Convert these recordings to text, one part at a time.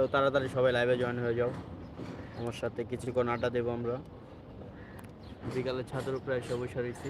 তো তাড়াতাড়ি সবাই লাইভে জয়েন হয়ে যাও। আমার সাথে কিছুক্ষণ আড্ডা দেবো আমরা। বিকালে ছাদের উপরে এসে বসে রয়েছি।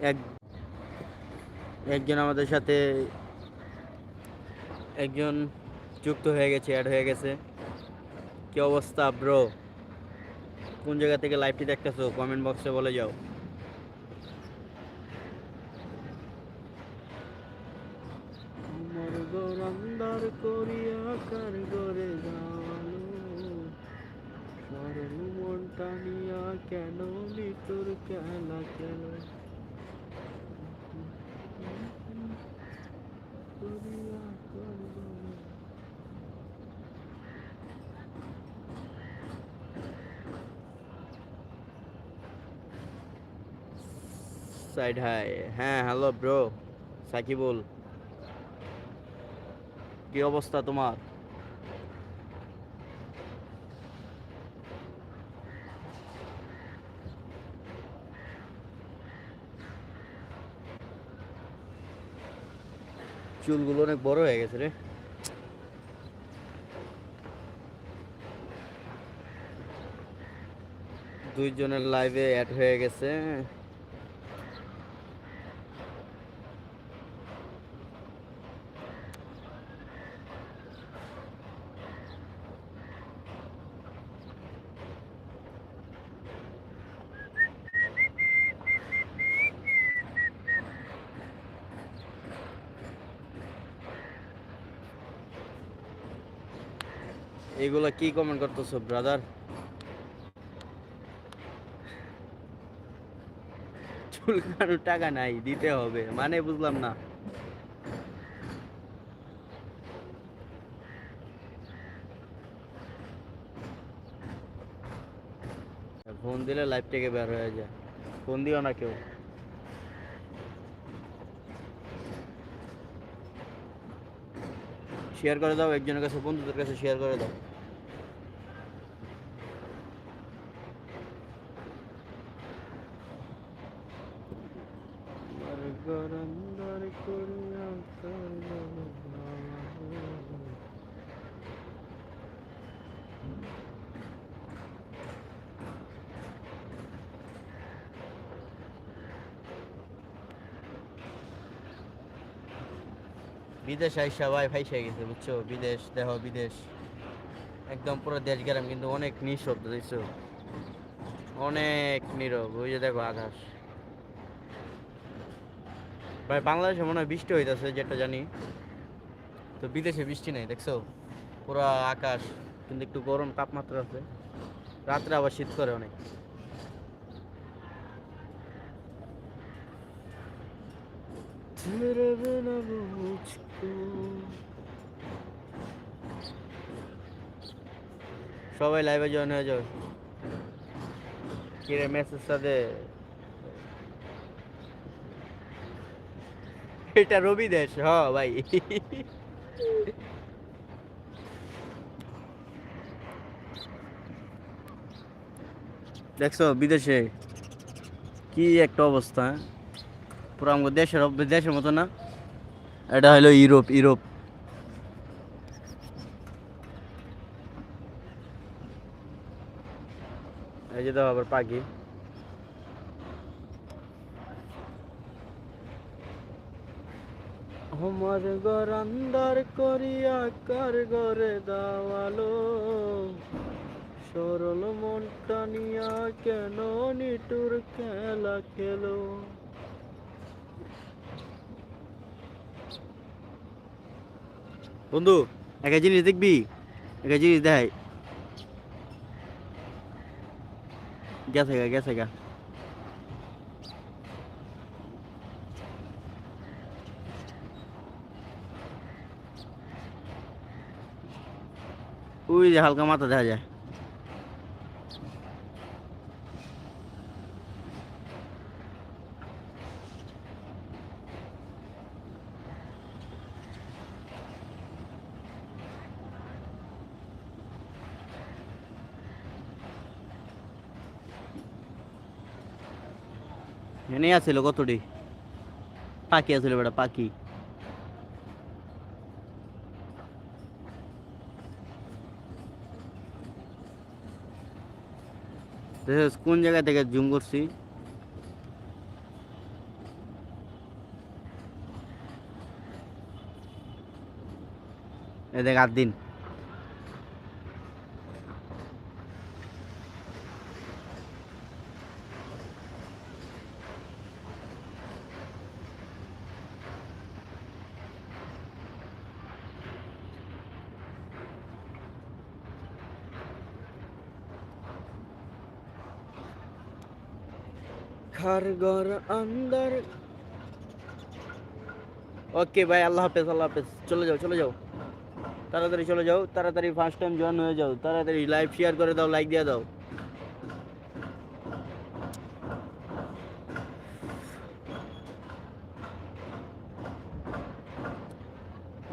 এক, একজন আমাদের সাথে একজন যুক্ত হয়ে গেছে অ্যাড হয়ে গেছে। কি অবস্থা ব্রো কোন জায়গা থেকে লাইভটি দেখতেছো? কমেন্ট বক্সে বলে যাও। করিয়া কার কেন নিটুর খেলা খেল করিয়া কার ঘরে সাইড, হাই। হ্যাঁ হ্যালো ব্রো, সাকিবুল। কি অবস্থা তোমার? চুলগুলো অনেক বড় হয়ে গেছে রে। দুইজনের লাইভে অ্যাড হয়ে গেছে। এগুলা কি কমেন্ট করতেছো ব্রাদার চুলকানোর টাকা নাই, দিতে হবে। মানে বুঝলাম না। ফোন দিলে লাইভ থেকে বের হয়ে যায়। ফোন দিও না কেউ। শেয়ার করে দাও একজনের কাছে বন্ধুদের কাছে শেয়ার করে দাও আমার ঘর আন্ধার করিয়া কার ঘরে যাওয়ালো? বিদেশ আইসা ভাই ফাইসা গেছে, বুঝছ? বিদেশ, দেহ বিদেশ। একদম পুরো দেশ গেলাম, কিন্তু অনেক নিঃশব্দ, দেখছ? অনেক নীরব, ওই যে দেখো আকাশ। ভাই, বাংলাদেশে মনে হয় বৃষ্টি হইতেছে, যেটা জানি। তো বিদেশে বৃষ্টি নেই, দেখছ? পুরো আকাশ, কিন্তু একটু গরম তাপমাত্রা আছে। রাত্রে আবার শীত করে অনেক। ছেড়ে সবাই লাইভে জয়েন হয়ে যাও। কিরে মেসেজটা দে এটা রবি দেশ, হ, ভাই। দেখছ, বিদেশে কি একটা অবস্থা হ্যাঁ? পুরো আমাদের দেশের দেশের মতো না। এটা হলো ইউরোপ ইউরোপ। এই যে দেখো আবার পাখি। আমার ঘর আন্দার করিয়া কার ঘরে দাওয়ালো সরল মন টানিয়া কেন নিটুর খেলা খেলো? বন্ধু একা জিনিস দেখবি? একটা জিনিস দেখ গেছে গা গেছে গা। ওই যে হালকা মাথা দেখা যায়। এনে আছিল কতটি? পাখি আছিল বেটা, পাখি। কোন জায়গা থেকে জুম করছি? এ দেখ আট দিন দেখার ঘর আন্দার ওকে ভাই, আল্লাহ হাফেজ আল্লাহ হাফেজ। চলে যাও চলে যাও। তাড়াতাড়ি চলে যাও, তাড়াতাড়ি ফার্স্ট টাইম জয়েন হয়ে যাও। তাড়াতাড়ি লাইভ শেয়ার করে দাও লাইক দিয়ে দাও।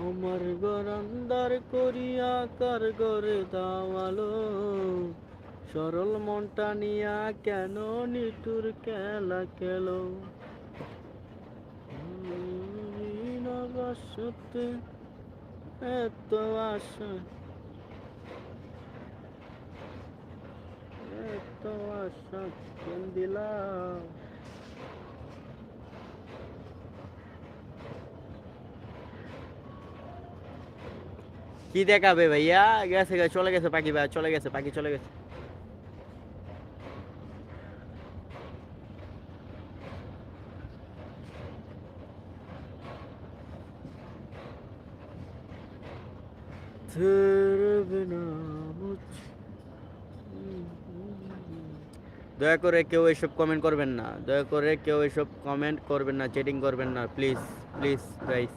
আমার গরান্দার করিয়া কার করে দাও আলো? সরল মনটা নিয়া কেন নিতুর খেলা খেলো? এত আশা এত আশা দিলাম কি দেখাবে ভাইয়া? গেছে, চলে গেছে পাখি ভাই, চলে গেছে, পাখি চলে গেছে। দয়া করে কেউ এসব কমেন্ট করবেন না। দয়া করে কেউ এসব কমেন্ট করবেন না চেটিং করবেন না প্লিজ প্লিজ গাইস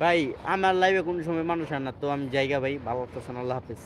ভাই আমার লাইভে কোনো সময় মানুষ আনার তো আমি জায়গা ভাই ভালো আল্লাহ হাফিজ।